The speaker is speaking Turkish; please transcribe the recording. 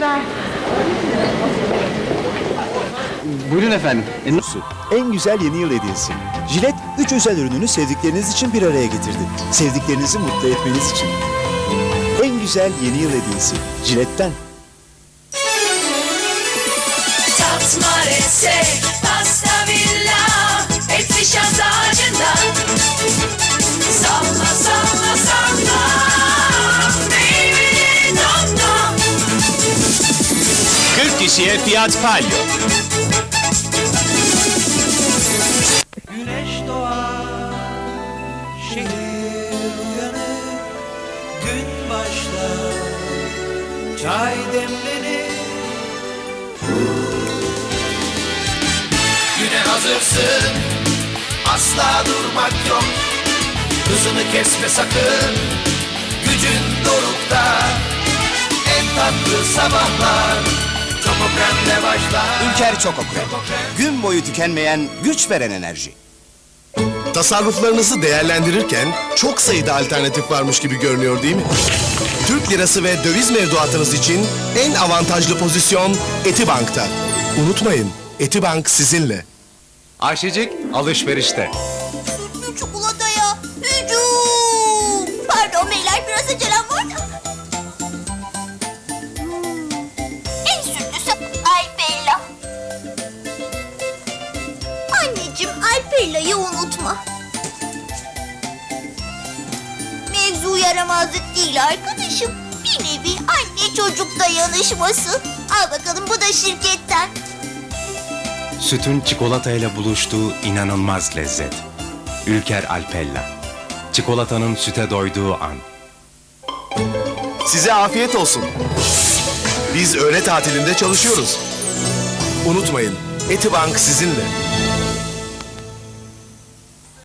çocuklar. Buyurun efendim. E, n- En güzel yeni yıl hediyesi. Jilet 3 özel ürünü sevdikleriniz için bir araya getirdi. Sevdiklerinizi mutlu etmeniz için. En güzel yeni yıl hediyesi. Jilet'ten. Tatma kişiye Fiat Palio. Güneş doğar, şehir uyanır, gün başlar, çay demlenir. Güne hazırsın, asla durmak yok. Hızını kesme sakın, gücün dorukta. En tatlı sabahlar, Çokokren'le başlar. Ülker Çokokren. Gün boyu tükenmeyen, güç veren enerji. Tasarruflarınızı değerlendirirken çok sayıda alternatif varmış gibi görünüyor değil mi? Türk lirası ve döviz mevduatınız için en avantajlı pozisyon Etibank'ta. Unutmayın, Etibank sizinle. Ayşecik alışverişte. Alpella'yı unutma. Mevzu yaramazlık değil arkadaşım. Bir nevi anne çocuk dayanışması. Al bakalım bu da şirketten. Sütün çikolatayla buluştuğu inanılmaz lezzet. Ülker Alpella. Çikolatanın süte doyduğu an. Size afiyet olsun. Biz öğle tatilinde çalışıyoruz. Unutmayın, Etibank sizinle.